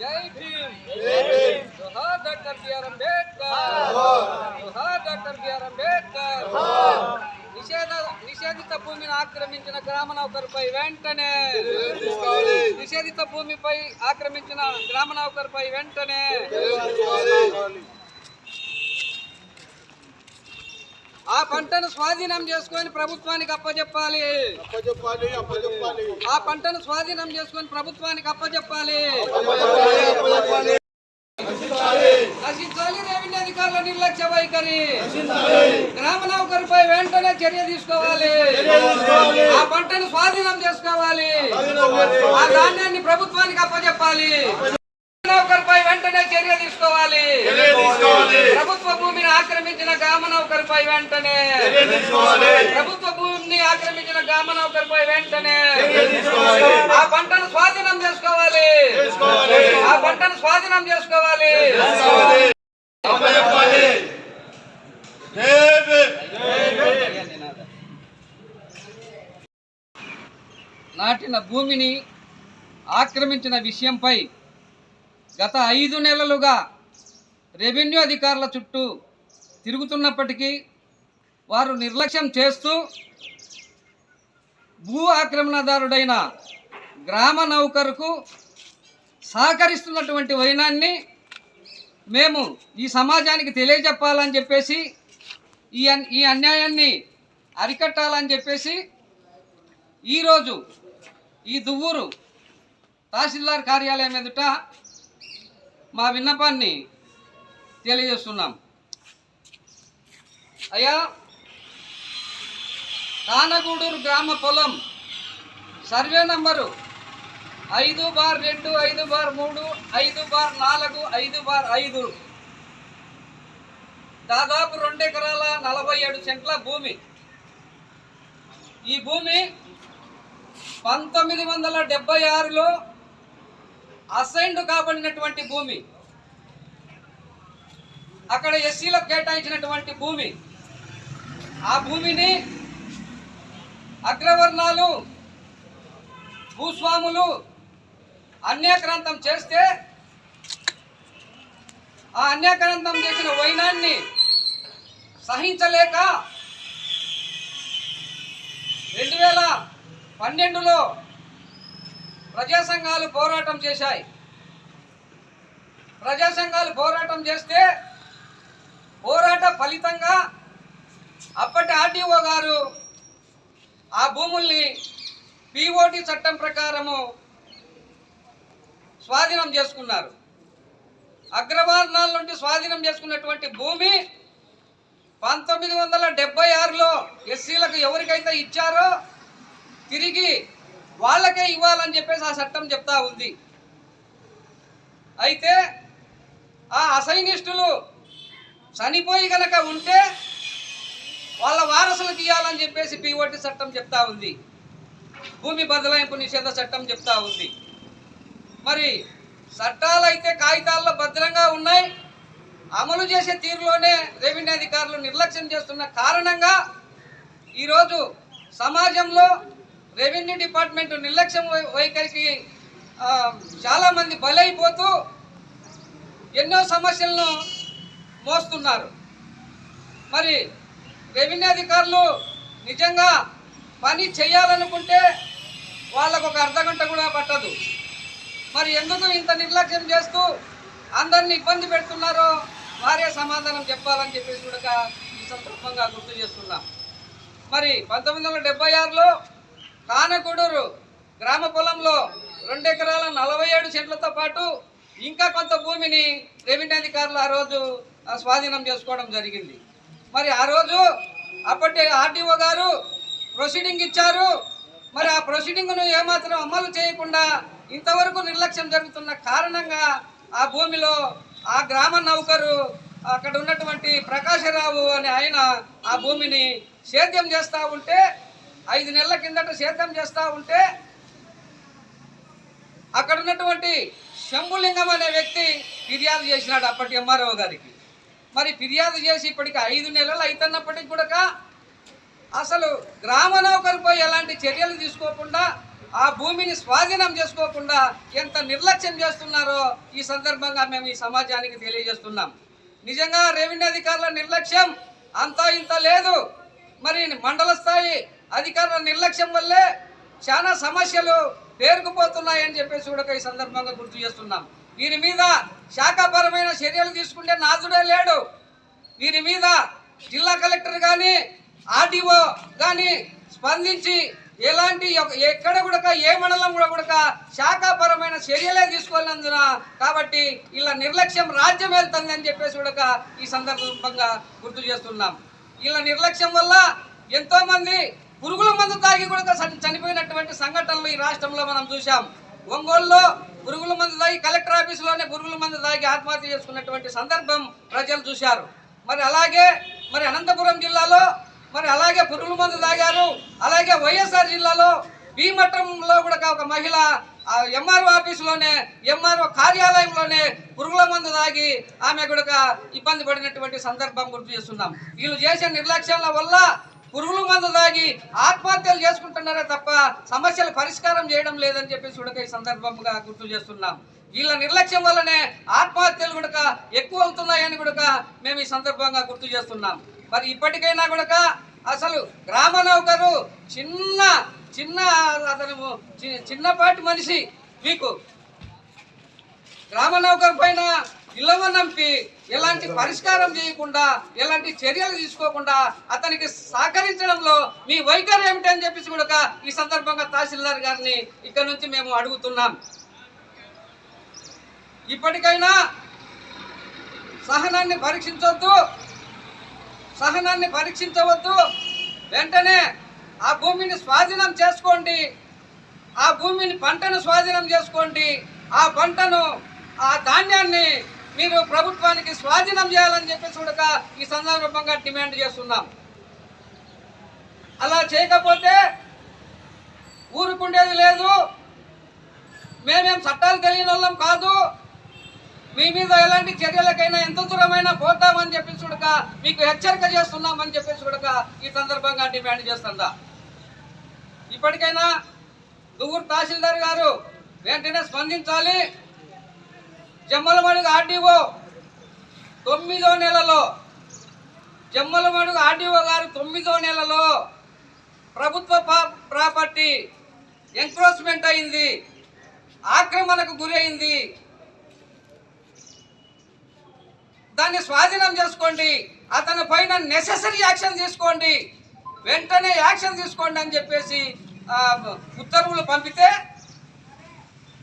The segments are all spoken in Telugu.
జై భీమ్ జోహార్ డాక్టర్ బిఆర్ అంబేద్కర్ జోహార్ డాక్టర్ బిఆర్ అంబేద్కర్ నిషేధ నిషేధిత భూమిని ఆక్రమించిన గ్రామ నౌకరుపై వెంటనే నిషేధిత భూమిపై ఆక్రమించిన గ్రామ నౌకరుపై వెంటనే ఆ పంటను స్వాధీనం చేసుకొని ప్రభుత్వానికి అప్పచెప్పాలి అప్పచెప్పాలి అప్పచెప్పాలి ఆ పంటను స్వాధీనం చేసుకొని ప్రభుత్వానికి అప్పచెప్పాలి నశించాలి రెవెన్యూ అధికారుల నిర్లక్ష్య వైఖరి. గ్రామ నౌకరిపై వెంటనే చర్య తీసుకోవాలి. ఆ పంటను స్వాధీనం చేసుకోవాలి. ఆ ధాన్యాన్ని ప్రభుత్వానికి అప్పచెప్పాలి నౌకరిపై వెంటనే చర్య తీసుకోవాలి. ప్రభుత్వ భూమిని ఆక్రమించిన గ్రామ నౌకరిపై వెంటనే ప్రభుత్వ భూమిని నౌకరిపై వెంటనే ఆ పంటను స్వాధీనం చేసుకోవాలి. ఆ పంటను స్వాధీనం చేసుకోవాలి. నాటిన భూమిని ఆక్రమించిన విషయంపై గత ఐదు నెలలుగా రెవెన్యూ అధికారుల చుట్టూ తిరుగుతున్నప్పటికీ వారు నిర్లక్ష్యం చేస్తూ భూ ఆక్రమణదారుడైన గ్రామ నౌకరుకు సహకరిస్తున్నటువంటి వైనాన్ని మేము ఈ సమాజానికి తెలియజెప్పాలని చెప్పేసి ఈ అన్- ఈ అన్యాయాన్ని అరికట్టాలని చెప్పేసి ఈరోజు ఈ దువ్వూరు తహసీల్దార్ కార్యాలయం ఎదుట మా విన్నపాన్ని తెలియజేస్తున్నాం. అయ్యా కానగూడూరు గ్రామ పొలం. సర్వే నంబరు ఐదు బార్ రెండు ఐదు బార్ మూడు ఐదు బార్ నాలుగు ఐదు బార్ ఐదు. దాదాపు రెండు ఎకరాల నలభై ఏడు సెంట్ల భూమి. ఈ భూమి పంతొమ్మిది వందల డెబ్బై ఆరులో అసైన్డ్ కాబడినటువంటి భూమి. అక్కడ ఎస్సీలకు కేటాయించినటువంటి భూమి. ఆ భూమిని అగ్రవర్ణాలు భూస్వాములు అన్యాక్రాంతం చేస్తే ఆ అన్యాక్రాంతం చేసిన వైనాన్ని సహించలేక రెండు వేల పన్నెండులో ప్రజా సంఘాలు పోరాటం చేశాయి. ప్రజా సంఘాలు పోరాటం చేస్తే పోరాట ఫలితంగా అప్పటి ఆర్టీఓ గారు ఆ భూముల్ని పిఓటి చట్టం ప్రకారము స్వాధీనం చేసుకున్నారు. అగ్రవర్ణాల నుండి స్వాధీనం చేసుకున్నటువంటి భూమి పంతొమ్మిది వందల డెబ్బై ఆరులో ఎస్సీలకు ఎవరికైతే ఇచ్చారో తిరిగి వాళ్ళకే ఇవ్వాలని చెప్పేసి ఆ చట్టం చెప్తా ఉంది. అయితే ఆ అసైనిస్టులు చనిపోయి కనుక ఉంటే వాళ్ళ వారసులకు ఇవ్వాలని చెప్పేసి పిఓటి చట్టం చెప్తా ఉంది. భూమి బదలాయింపు నిషేధ చట్టం చెప్తా ఉంది. మరి చట్టాలు అయితే కాగితాల్లో భద్రంగా ఉన్నాయి. అమలు చేసే తీరులోనే రెవెన్యూ అధికారులు నిర్లక్ష్యం చేస్తున్న కారణంగా ఈరోజు సమాజంలో రెవెన్యూ డిపార్ట్మెంట్ నిర్లక్ష్యం వై- వైఖరికి చాలామంది బలైపోతూ ఎన్నో సమస్యలను మోస్తున్నారు. మరి రెవెన్యూ అధికారులు నిజంగా పని చేయాలనుకుంటే వాళ్ళకు ఒక అర్ధ గంట కూడా పట్టదు. మరి ఎందుకు ఇంత నిర్లక్ష్యం చేస్తూ అందరిని ఇబ్బంది పెడుతున్నారో వారే సమాధానం చెప్పాలని చెప్పేసి కూడా ఈ సందర్భంగా గుర్తు చేస్తున్నాం. మరి పంతొమ్మిది వందల డెబ్బై ఆరులో కానగూడూరు గ్రామ పొలంలో రెండు ఎకరాల నలభై ఏడు సెంట్లతో పాటు ఇంకా కొంత భూమిని రెవెన్యూ అధికారులు ఆ రోజు ఆ, స్వాధీనం చేసుకోవడం జరిగింది. మరి ఆ రోజు అప్పటి ఆర్టీఓ గారు ప్రొసీడింగ్ ఇచ్చారు. మరి ఆ ప్రొసీడింగ్ను ఏమాత్రం అమలు చేయకుండా ఇంతవరకు నిర్లక్ష్యం జరుగుతున్న కారణంగా ఆ భూమిలో ఆ గ్రామ నౌకరు అక్కడ ఉన్నటువంటి ప్రకాశరావు అనే ఆయన ఆ భూమిని సేద్యం చేస్తూ ఉంటే ఐదు నెలల కిందట సేద్యం చేస్తూ ఉంటే అక్కడ ఉన్నటువంటి శంభులింగం అనే వ్యక్తి ఫిర్యాదు చేసినాడు అప్పటి ఎంఆర్ఓ గారికి. మరి ఫిర్యాదు చేసి ఇప్పటికి ఐదు నెలలు అవుతున్నప్పటికి కూడా అసలు గ్రామ నౌకరిపై ఎలాంటి చర్యలు తీసుకోకుండా ఆ భూమిని స్వాధీనం చేసుకోకుండా ఎంత నిర్లక్ష్యం చేస్తున్నారో ఈ సందర్భంగా మేము ఈ సమాజానికి తెలియజేస్తున్నాం. నిజంగా రెవెన్యూ అధికారుల నిర్లక్ష్యం అంతా ఇంత లేదు. మరి మండల స్థాయి అధికారుల నిర్లక్ష్యం వల్లే చాలా సమస్యలు పేరుకుపోతున్నాయని చెప్పేసి కూడా ఈ సందర్భంగా గుర్తు చేస్తున్నాం. వీరి మీద శాఖాపరమైన చర్యలు తీసుకుంటే నాదుడే లేడు. వీరి మీద జిల్లా కలెక్టర్ కానీ ఆర్డీఓ కానీ స్పందించి ఎలాంటి ఎక్కడ కూడా ఏ మండలం కూడా కూడా శాఖాపరమైన చర్యలే తీసుకోలేనందున కాబట్టి ఇలా నిర్లక్ష్యం రాజ్యం వెళ్తుంది అని చెప్పేసి కూడా ఈ సందర్భంగా గుర్తు చేస్తున్నాం. ఇలా నిర్లక్ష్యం వల్ల ఎంతోమంది పురుగుల మందు తాగి కూడా చని- చనిపోయినటువంటి సంఘటనలు ఈ రాష్ట్రంలో మనం చూసాం ఒంగోలులో పురుగుల మందు తాగి కలెక్టర్ ఆఫీసులోనే పురుగుల మందు తాగి ఆత్మహత్య చేసుకున్నటువంటి సందర్భం ప్రజలు చూశారు. మరి అలాగే మరి అనంతపురం జిల్లాలో మరి అలాగే పురుగుల మందు తాగారు. అలాగే వైఎస్ఆర్ జిల్లాలో భీమఠంలో కూడా ఒక మహిళ ఎంఆర్ఓ ఆఫీసులోనే ఎంఆర్ఓ కార్యాలయంలోనే పురుగుల మందు తాగి ఆమె కూడా ఇబ్బంది పడినటువంటి సందర్భం గుర్తు చేస్తున్నాం. వీళ్ళు చేసే నిర్లక్ష్యాల వల్ల పురుగుల మందు తాగి ఆత్మహత్యలు చేసుకుంటున్నారే తప్ప సమస్యల పరిష్కారం చేయడం లేదని చెప్పేసి కూడా ఈ సందర్భంగా గుర్తు చేస్తున్నాం. వీళ్ళ నిర్లక్ష్యం వల్లనే ఆత్మహత్యలు కూడా ఎక్కువ అవుతున్నాయని కూడా మేము ఈ సందర్భంగా గుర్తు చేస్తున్నాం. మరి ఇప్పటికైనా కూడా అసలు గ్రామ నౌకరు చిన్న చిన్న అతను చి- చిన్నపాటి మనిషి మీకు. గ్రామ నౌకరు పైన ఇళ్ళవ నంపి ఎలాంటి పరిష్కారం చేయకుండా ఎలాంటి చర్యలు తీసుకోకుండా అతనికి సహకరించడంలో మీ వైఖరి ఏమిటి అని చెప్పేసి కూడా ఈ సందర్భంగా తహసీల్దార్ గారిని ఇక్కడ నుంచి మేము అడుగుతున్నాం. ఇప్పటికైనా సహనాన్ని పరీక్షించవద్దు సహనాన్ని పరీక్షించవద్దు. వెంటనే ఆ భూమిని స్వాధీనం చేసుకోండి. ఆ భూమిని పంటను స్వాధీనం చేసుకోండి. ఆ పంటను ఆ ధాన్యాన్ని మీరు ప్రభుత్వానికి స్వాధీనం చేయాలని చెప్పేసి కూడా ఈ సందర్భంగా డిమాండ్ చేస్తున్నాం. అలా చేయకపోతే ఊరుకుండేది లేదు. మేమేం చట్టాలు తెలియని వాళ్ళం కాదు. మీ మీద ఎలాంటి చర్యలకైనా ఎంత దూరమైనా పోతామని చెప్పి చూడక మీకు హెచ్చరిక చేస్తున్నామని చెప్పేసి చూడక ఈ సందర్భంగా డిమాండ్ చేస్తుందా ఇప్పటికైనా దువ్వూరు తహసీల్దార్ గారు వెంటనే స్పందించాలి. జమ్మలమడుగు ఆర్డీఓ తొమ్మిదో నెలలో జమ్మలమడుగు ఆర్డీఓ గారు తొమ్మిదో నెలలో ప్రభుత్వ ప్రాపర్టీ ఎంక్రోచ్మెంట్ అయింది ఆక్రమణకు గురైంది. దాన్ని స్వాధీనం చేసుకోండి అతని పైన నెససరీ యాక్షన్ తీసుకోండి వెంటనే యాక్షన్ తీసుకోండి అని చెప్పేసి ఉత్తర్వులు పంపితే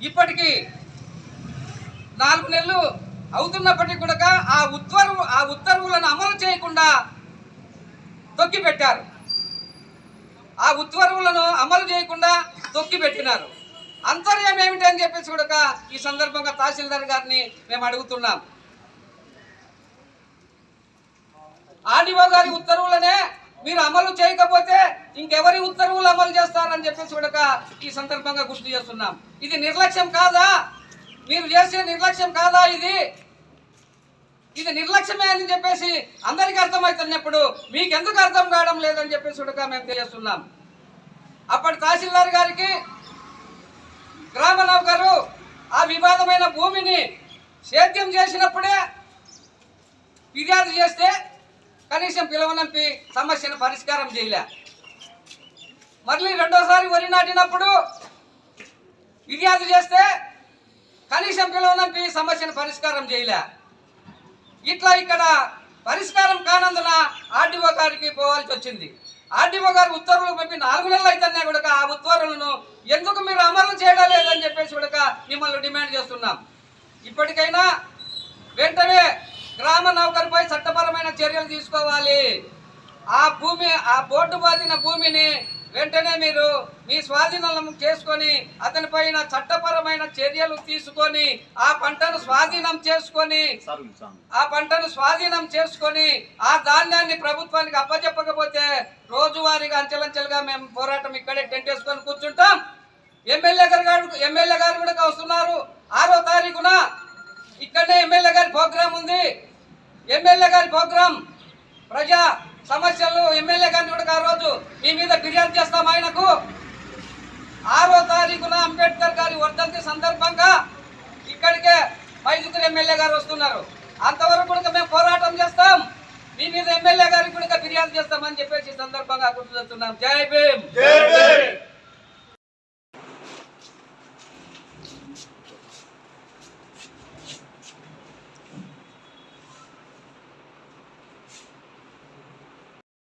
ఇప్పటికీ నాలుగు నెలలు అవుతున్నప్పటికీ కూడా ఆ ఉత్తర్వు ఆ ఉత్తర్వులను అమలు చేయకుండా తొక్కి పెట్టారు ఆ ఉత్తర్వులను అమలు చేయకుండా తొక్కి పెట్టినారు అంతర్యం ఏమిటి అని చెప్పేసి కూడా ఈ సందర్భంగా తహసీల్దార్ గారిని మేము అడుగుతున్నాం. ఆర్డీఓ గారి ఉత్తర్వులనే మీరు అమలు చేయకపోతే ఇంకెవరి ఉత్తర్వులు అమలు చేస్తారని చెప్పేసి కూడా ఈ సందర్భంగా గుర్తు చేస్తున్నాం. ఇది నిర్లక్ష్యం కాదా? మీరు చేసే నిర్లక్ష్యం కాదా ఇది? ఇది నిర్లక్ష్యమే అని చెప్పేసి అందరికీ అర్థమవుతున్నప్పుడు మీకు ఎందుకు అర్థం కావడం లేదని చెప్పేసి కూడా మేము తెలియజేస్తున్నాం. అప్పటి తహసీల్దార్ గారికి గ్రామ నౌకరు ఆ వివాదమైన భూమిని సేద్యం చేసినప్పుడే ఫిర్యాదు చేస్తే కనీసం పిలవనంపి సమస్యను పరిష్కారం చేయలే. మళ్ళీ రెండోసారి వరి నాటినప్పుడు ఫిర్యాదు చేస్తే కనీసం పిలవనంపి సమస్యను పరిష్కారం చేయలే. ఇట్లా ఇక్కడ పరిష్కారం కానందున ఆర్డీఓ గారికి పోవాల్సి వచ్చింది. ఆర్డీఓ గారు ఉత్తర్వులు పంపి నాలుగు నెలలు అయితేనే కూడా ఆ ఉత్తర్వులను ఎందుకు మీరు అమలు చేయడం లేదని చెప్పేసి కూడా మిమ్మల్ని డిమాండ్ చేస్తున్నాం. ఇప్పటికైనా వెంటనే గ్రామ నౌకరిపై చట్టపరమైన చర్యలు తీసుకోవాలి. ఆ భూమి ఆ బోర్డు బాధిన భూమిని వెంటనే మీరు మీ స్వాధీనం చేసుకొని అతనిపైన చట్టపరమైన చర్యలు తీసుకొని ఆ పంటను స్వాధీనం చేసుకొని ఆ పంటను స్వాధీనం చేసుకొని ఆ ధాన్యాన్ని ప్రభుత్వానికి అప్పచెప్పకపోతే రోజువారీగా అంచెలంచెలుగా మేము పోరాటం ఇక్కడే టెంట్ వేసుకొని కూర్చుంటాం. ఎమ్మెల్యే గారు ఎమ్మెల్యే గారు కూడా వస్తున్నారు. ఆరో తారీఖున ఇక్కడనే ఎమ్మెల్యే గారి ప్రోగ్రాం ఉంది. ఎమ్మెల్యే గారి ప్రోగ్రాం ప్రజా సమస్యలు ఎమ్మెల్యే గారిని కూడా ఆ రోజు మీ మీద ఫిర్యాదు చేస్తాం ఆయనకు. ఆరో తారీఖున అంబేద్కర్ గారి వర్ధంతి సందర్భంగా ఇక్కడికే మైదుగురు ఎమ్మెల్యే గారు వస్తున్నారు. అంతవరకు కూడా మేము పోరాటం చేస్తాం. మీ మీద ఎమ్మెల్యే గారికి కూడా ఫిర్యాదు చేస్తామని చెప్పేసి సందర్భంగా గుర్తు చేస్తున్నాం జై జై భీమ్!